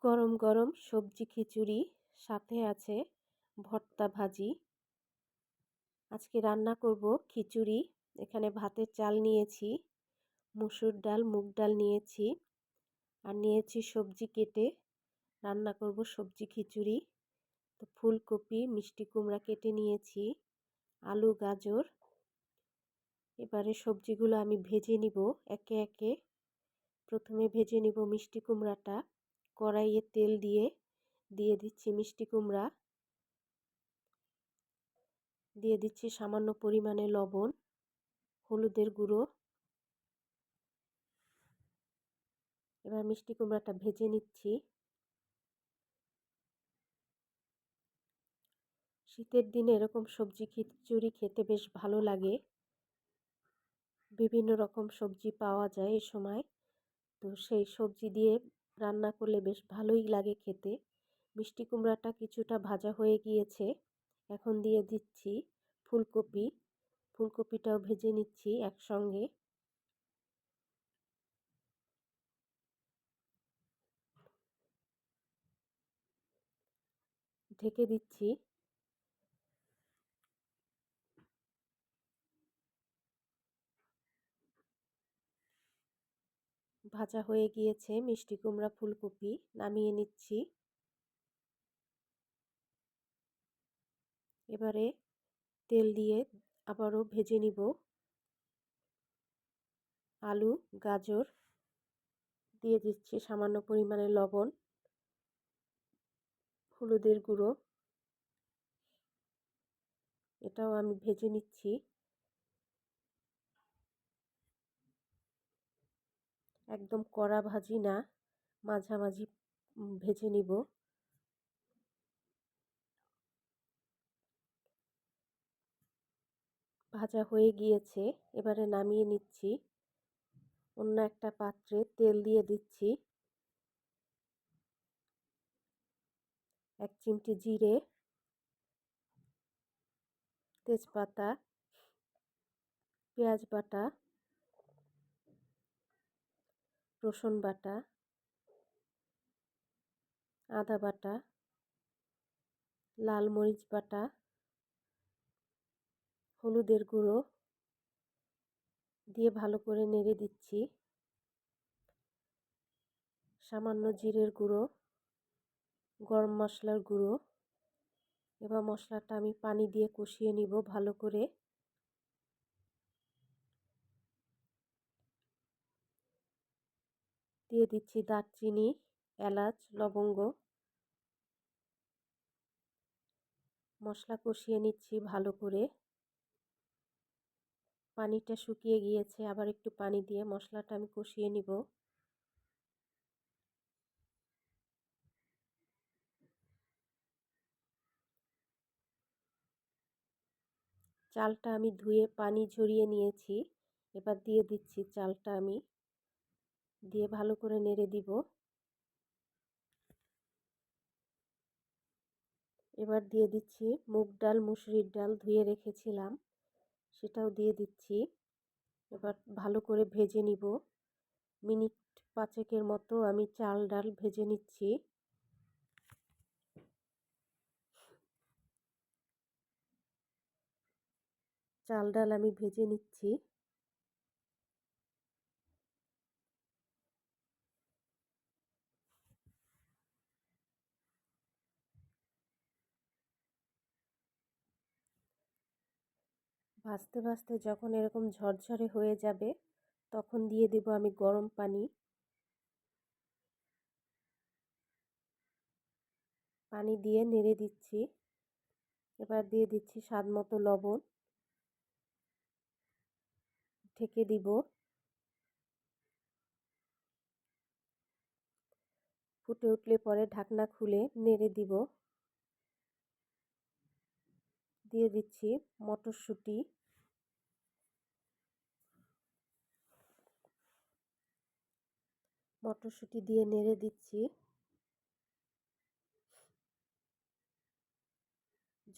গরম গরম সবজি খিচুড়ি, সাথে আছে ভর্তা ভাজি। আজকে রান্না করব খিচুড়ি, এখানে ভাতের চাল নিয়েছি, মুসুর ডাল, মুগ ডাল নিয়েছি, আর নিয়েছি সবজি কেটে রান্না করব সবজি খিচুড়ি। তো ফুলকপি, মিষ্টি কুমড়া কেটে নিয়েছি, আলু, গাজর। এবারে সবজিগুলো আমি ভেজে নিব একে একে। প্রথমে ভেজে নিব মিষ্টি কুমড়াটা। কড়াইয়ে তেল দিয়ে দিয়ে দিচ্ছি মিষ্টি কুমড়া। দিয়ে দিচ্ছি সামান্য পরিমাণে লবণ, হলুদের গুঁড়ো। এবার মিষ্টি কুমড়াটা ভেজে নিচ্ছি। শীতের দিনে এরকম সবজি খিচুড়ি খেতে বেশ ভালো লাগে। বিভিন্ন রকম সবজি পাওয়া যায় এ সময়। তো সেই সবজি দিয়ে রান্না করলে বেশ ভালোই লাগে খেতে। মিষ্টি কুমড়াটা কিছুটা ভাজা হয়ে গিয়েছে। এখন দিয়ে দিচ্ছি ফুলকপি। ফুলকপিটাও ভেজে নিচ্ছি একসঙ্গে। ঢেকে দিচ্ছি। ভাজা হয়ে গিয়েছে, মিষ্টি কুমড়া, ফুলকপি, নামিয়ে নিচ্ছি। এবারে তেল দিয়ে আবারও ভেজে নিব। আলু, গাজর দিয়ে দিচ্ছি সামান্য পরিমাণে লবণ, হলুদের গুঁড়ো। এটাও আমি ভেজে নিচ্ছি। একদম কড়া ভাজি না, মাঝামাঝি ভেজে নিব। ভাজা হয়ে গিয়েছে, এবারে নামিয়ে নিচ্ছি। অন্য একটা পাত্রে তেল দিয়ে দিচ্ছি। এক চিমটি জিরে, তেজপাতা, পেঁয়াজ বাটা রসুন বাটা, আদা বাটা, লাল মরিচ বাটা, হলুদের গুঁড়ো দিয়ে ভালো করে নেড়ে দিচ্ছি। সামান্য জিরের গুঁড়ো, গরম মশলার গুঁড়ো, এবার মশলাটা আমি পানি দিয়ে কষিয়ে নিব ভালো করে। দিয়ে দিচ্ছি দারচিনি, এলাচ, লবঙ্গ। মশলা কষিয়ে নিচ্ছি ভালো করে। পানিটা শুকিয়ে গিয়েছে, আবার একটু পানি দিয়ে মশলাটা আমি কষিয়ে নিব। চালটা আমি ধুয়ে পানি ঝরিয়ে নিয়েছি, এবার দিয়ে দিচ্ছি চালটা আমি। দিয়ে ভালো করে নেড়ে দিব। এবার দিয়ে দিচ্ছি মুগ ডাল, মুসুরির ডাল ধুয়ে রেখেছিলাম, সেটাও দিয়ে দিচ্ছি। এবার ভালো করে ভেজে নিব। মিনিট পাঁচেকের মতো আমি চাল, ডাল ভেজে নিচ্ছি। চাল, ডাল আমি ভেজে নিচ্ছি। ভাজতে ভাজতে যখন এরকম ঝরঝরে হয়ে যাবে, তখন দিয়ে দেব আমি গরম পানি। পানি দিয়ে নেড়ে দিচ্ছি। এবার দিয়ে দিচ্ছি স্বাদ মতো লবণ। ঢেকে দিব। ফুটে উঠলে পরে ঢাকনা খুলে নেড়ে দিব। দিয়ে দিচ্ছি মটরশুঁটি। মটরশুঁটি দিয়ে নেড়ে দিচ্ছি।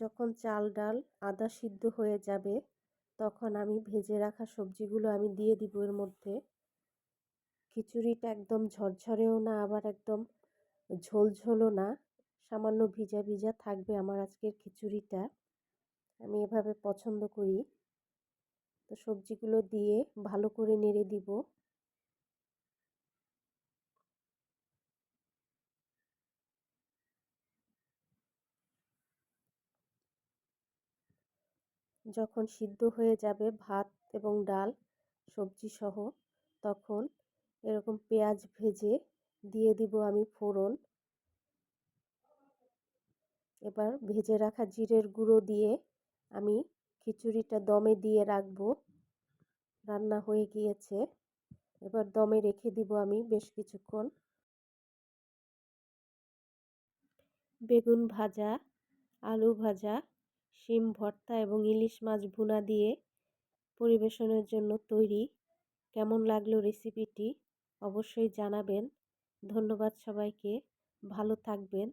যখন চাল, ডাল, আদা সিদ্ধ হয়ে যাবে, তখন আমি ভেজে রাখা সবজিগুলো আমি দিয়ে দিব এর মধ্যে। খিচুড়িটা একদম ঝরঝরেও না, আবার একদম ঝোলঝোলও না, সামান্য ভিজা ভিজা থাকবে আমার আজকের খিচুড়িটা। আমি এভাবে পছন্দ করি। তো সবজিগুলো দিয়ে ভালো করে নেড়ে দিব। যখন সিদ্ধ হয়ে যাবে ভাত এবং ডাল সবজি সহ তখন এরকম পেঁয়াজ ভেজে দিয়ে দিব আমি ফোড়ন। এবার ভেজে রাখা জিরের গুঁড়ো দিয়ে আমি খিচুড়িটা দমে দিয়ে রাখব। রান্না হয়ে গিয়েছে। এবার দমে রেখে দিব আমি বেশ কিছুক্ষণ। বেগুন ভাজা, আলু ভাজা শিম, ভর্তা এবং ইলিশ মাছ ভুনা দিয়ে পরিবেশনের জন্য তৈরি। কেমন লাগল রেসিপিটি অবশ্যই জানাবেন। ধন্যবাদ সবাইকে। ভালো থাকবেন।